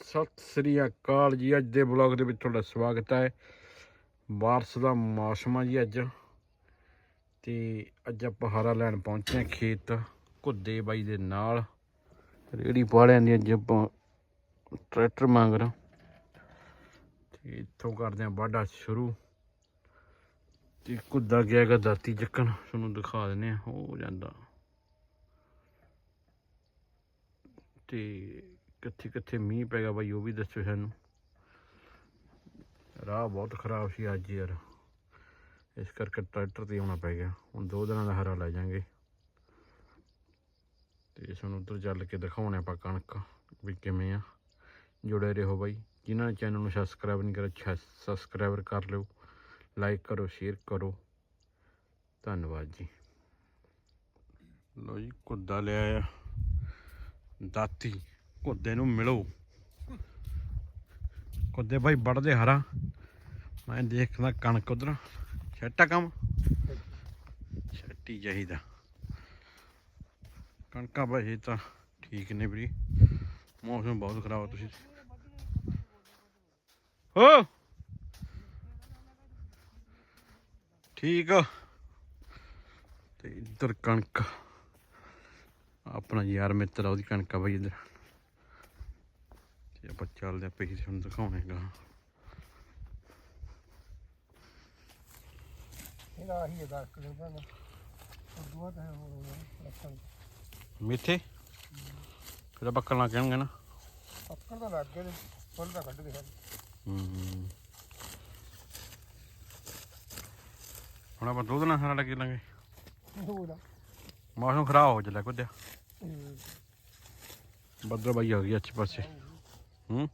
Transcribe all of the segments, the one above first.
ਸਤਿ ਸ੍ਰੀ ਅਕਾਲ ਜੀ। ਅੱਜ ਦੇ ਵਲੌਗ ਦੇ ਵਿੱਚ ਤੁਹਾਡਾ ਸਵਾਗਤ ਹੈ। ਬਾਰਿਸ਼ ਦਾ ਮੌਸਮ ਆ ਜੀ ਅੱਜ। ਤੇ ਅੱਜ ਆਪਾਂ ਹਾਰਾ ਲੈਣ ਪਹੁੰਚੇ ਹਾਂ ਖੇਤ ਘੁੱਦੇ ਬਾਈ ਦੇ ਨਾਲ। ਰੇੜੀ ਪਾਲਿਆਂ ਦੀ ਅੱਜ ਆਪਾਂ। ਟਰੈਕਟਰ ਮੰਗ ਰਾਂ ਤੇ ਇੱਥੋਂ ਕਰਦੇ ਹਾਂ ਵਾਢਾ ਸ਼ੁਰੂ। ਤੇ ਘੁੱਦਾ ਗਿਆ ਹੈਗਾ ਦਾਤੀ ਚੱਕਣ। ਤੁਹਾਨੂੰ ਦਿਖਾ ਦਿੰਦੇ ਆ ਹੋ ਜਾਂਦਾ। ਤੇ ਕਿੱਥੇ ਕਿੱਥੇ ਮੀਂਹ ਪੈ ਗਿਆ ਬਾਈ, ਉਹ ਵੀ ਦੱਸੋ ਸਾਨੂੰ। ਰਾਹ ਬਹੁਤ ਖਰਾਬ ਸੀ ਅੱਜ ਯਾਰ। ਇਸ ਕਰਕੇ ਟਰੈਕਟਰ ਤੇ ਆਉਣਾ ਪੈ ਗਿਆ। ਹੁਣ ਦੋ ਦਿਨਾਂ ਦਾ ਹਰਾ ਲੈ ਜਾਾਂਗੇ। ਤੇ ਤੁਹਾਨੂੰ ਉੱਧਰ ਚੱਲ ਕੇ ਦਿਖਾਉਣੇ ਆਪਾਂ ਕਣਕ ਵੀ ਕਿਵੇਂ ਆ। ਜੁੜੇ ਰਹੋ ਬਾਈ। ਜਿਨ੍ਹਾਂ ਨੇ ਚੈਨਲ ਨੂੰ ਸਬਸਕ੍ਰਾਈਬ ਨਹੀਂ ਕਰਿਆ ਸਬਸਕ੍ਰਾਈਬਰ ਕਰ ਲਿਓ। ਲਾਈਕ ਕਰੋ ਸ਼ੇਅਰ ਕਰੋ। ਧੰਨਵਾਦ ਜੀ। ਲੋ ਜੀ ਕੁੱਦਾ ਲਿਆ ਆ। ਦਾਤੀ। ਕੁੱਦੇ ਨੂੰ ਮਿਲੋ। ਕੁੱਦੇ ਭਾਈ ਵੜਦੇ ਹਰਾ। ਮੈਂ ਦੇਖਦਾ ਕਣਕ ਉਧਰ। ਛੱਟਾ ਕੰਮ? ਛੱਟੀ ਚਾਹੀਦਾ। ਕਣਕਾਂ ਭਾਈ ਤਾਂ ਠੀਕ ਨੇ ਵੀਰੇ। ਮੌਸਮ ਬਹੁਤ ਖਰਾਬ ਤੁਸੀਂ। ਹੋ! ਠੀਕ ਆ। ਤੇ ਇੱਧਰ ਕਣਕ। ਆਪਣਾ ਯਾਰ ਮਿੱਤਰ ਆ ਉਹਦੀ ਕਣਕ ਆ ਬਈ ਇੱਧਰ। ਤੇ ਆਪਾਂ ਚੱਲਦੇ ਆ ਪਈ ਤੁਹਾਨੂੰ ਦਿਖਾਉਣੇਗਾ ਇਹਦਾ ਹੈ 10 ਕਿਲੋ ਦਾ ਉਦੋਂ ਤਾਂ ਹੋ ਲੱਖਾਂ ਮਿੱਠੇ? ਫਿਰ ਬੱਕਲ ਨਾ ਕਹਿਣਗੇ ਨਾ। ਪੱਕਣ ਦਾ ਲੱਗ ਗਿਆ ਫੁੱਲ ਦਾ ਕੱਢ ਗਿਆ ਹੂੰ ਹੁਣ ਆਪਾਂ ਦੁੱਧ ਨਾਲ ਸਾਰਾ ਲੱਗੇ ਲਾਂਗੇ ਹੋਦਾ ਮੌਸਮ ਖਰਾਬ ਹੋ ਚੱਲਿਆ ਕੁੱਦਿਆ ਬੱਦਲ ਬਾਈ ਆ ਗਈ ਅੱਛੇ ਪਾਸੇ। ਹੂੰ।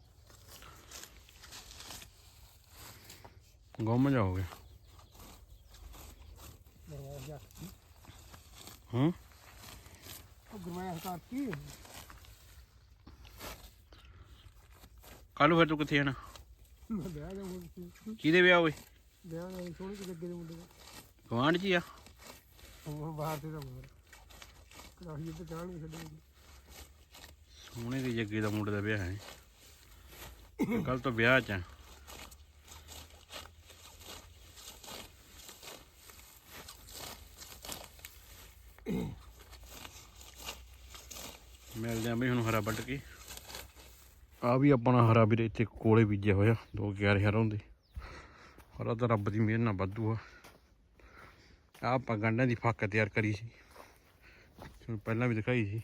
ਗੁੰਮ ਜਾ ਹੋ ਗਿਆ। ਗਰਮਾਇਆ ਹੂੰ। ਉਹ ਗਰਮਾਇਆ ਕਰਤੀ ਕੱਲ ਫਿਰ ਤੂੰ ਕਿੱਥੇ ਜਾਣਾ? ਮੈਂ ਵਿਆਹ ਮੁੰਡੇ ਕਿਹਦੇ ਵਿਆਹ ਓਏ ਵਿਆਹ ਦਾ ਸੋਹਣੇ ਜਿਹੇ ਲੱਗੇ ਦੇ ਮੁੰਡੇ ਦਾ। ਗਵਾਂਢ ਜੀ ਆ? ਉਹ ਬਾਹਰ ਤੇ ਦਾ ਮੋਰ ਕਰਾਹੀ ਤੇ ਚਾਣ ਵੀ ਛੱਡੇਗੀ ਸੋਹਣੇ ਦੇ ਜੱਗੇ ਦਾ ਮੁੰਡੇ ਦਾ ਵਿਆਹ ਹੈ। ਕੱਲ ਤੋਂ ਵਿਆਹ ਚ ਆ। ਮਿਲਦੇ ਆਂ ਬਈ ਹੁਣ ਹਰਾ ਵੱਢ ਕੇ। ਆ ਵੀ ਆਪਣਾ ਹਰਾ ਵੀਰੇ ਇੱਥੇ ਕੋਲੇ ਬੀਜਿਆ ਹੋਇਆ, ਦੋ ਕਿਆਰੇ ਹਰਾਂ ਹੁੰਦੇ। ਹਰਾ ਤਾਂ ਰੱਬ ਦੀ ਮਿਹਰ ਨਾਲ ਵਾਧੂ ਆ। ਆ ਆਪਾਂ ਗੰਢਾਂ ਦੀ ਫੱਕ ਤਿਆਰ ਕਰੀ ਸੀ। ਤੁਹਾਨੂੰ ਪਹਿਲਾਂ ਵੀ ਦਿਖਾਈ ਸੀ।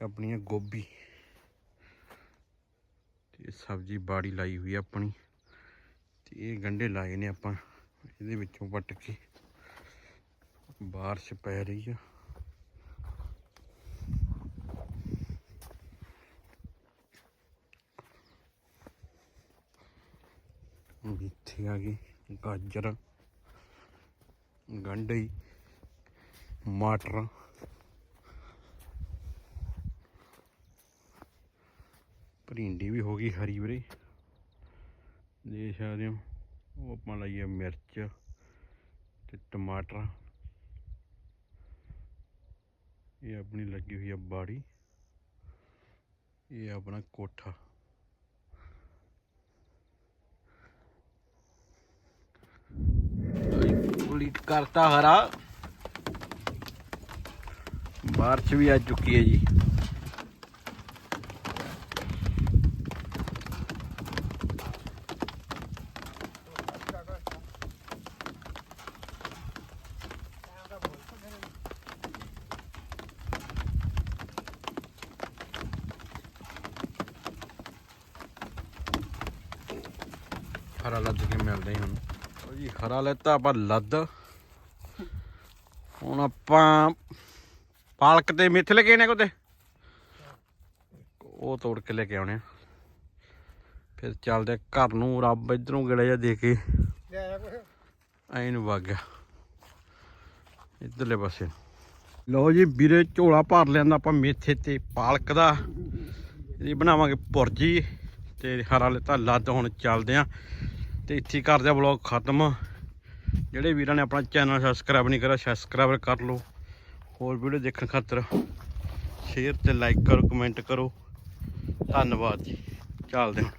ਆਪਣੀ ਆਪਣੀਆਂ ਗੋਭੀ ਤੇ ਸਬਜ਼ੀ ਬਾੜੀ ਲਾਈ ਹੋਈ ਆ ਆਪਣੀ ਤੇ ਇਹ ਗੰਡੇ ਲਾਏ ਨੇ ਆਪਾਂ ਇਹਦੇ ਵਿੱਚੋਂ ਵੱਟ ਕੇ। ਬਾਰਿਸ਼ ਪੈ ਰਹੀ ਆ। ਇੱਥੇ ਆ ਗਈ ਗਾਜਰ, ਗੰਢੇ, ਮਟਰ। ਭਿੰਡੀ ਵੀ ਹੋ ਗਈ ਹਰੀ ਵੀਰੇ। ਦੇਖ ਸਕਦੇ ਹੋ, ਉਹ ਆਪਾਂ ਲਾਈਏ ਮਿਰਚ ਤੇ ਟਮਾਟਰ। ਇਹ ਆਪਣੀ ਲੱਗੀ ਹੋਈ ਆ ਬਾੜੀ। ਇਹ ਆਪਣਾ ਕੋਠਾ। ਫੁੱਲੀ ਕਰਤਾ ਹਰਾ। ਬਾਰਿਸ਼ ਵੀ ਆ ਚੁੱਕੀ ਹੈ ਜੀ। ਹਰਾ ਲੱਦ ਕੇ ਮਿਲਦੇ ਹਾਂ ਹੁਣ। ਜੀ ਹਰਾ ਲੈਤਾ ਆਪਾਂ ਲੱਦ। ਹੁਣ ਆਪਾਂ ਪਾਲਕ ਤੇ ਮੇਥੇ ਲਗੇ ਨੇ ਕੋਤੇ? ਉਹ ਤੋੜ ਕੇ ਲੈ ਕੇ ਆਉਣੇ ਆ। ਫਿਰ ਚੱਲਦੇ ਘਰ ਨੂੰ ਰੱਬ ਇਧਰੋਂ ਗੇੜਾ ਜਿਹਾ ਦੇ ਕੇ। ਲੈ ਐਂ ਨੂੰ ਵਗ ਗਿਆ। ਇਧਰਲੇ ਪਾਸੇ। ਲਓ ਜੀ ਵੀਰੇ ਝੋਲਾ ਭਰ ਲਿਆਂਦਾ ਆਪਾਂ ਮੇਥੇ ਤੇ ਪਾਲਕ ਦਾ। ਇਹ ਬਣਾਵਾਂਗੇ ਭੁਰਜੀ ਤੇ ਹਰਾ ਲੈਤਾ ਲੱਦ ਹੁਣ ਚੱਲਦੇ ਆ। ਤੇ ਇੱਥੇ ਹੀ ਕਰਦੇ ਆ ਵਲੌਗ ਖਤਮ। ਜਿਹੜੇ ਵੀਰਾਂ ਨੇ ਆਪਣਾ ਚੈਨਲ ਸਬਸਕ੍ਰਾਈਬ ਨਹੀਂ ਕਰਿਆ ਸਬਸਕ੍ਰਾਈਬ ਕਰ ਲਓ। ਹੋਰ ਵੀਡੀਓ ਦੇਖਣ ਖਾਤਰ ਸ਼ੇਅਰ ਤੇ ਲਾਈਕ ਕਰੋ ਕਮੈਂਟ ਕਰੋ। ਧੰਨਵਾਦ ਜੀ। ਚੱਲਦੇ ਹਾਂ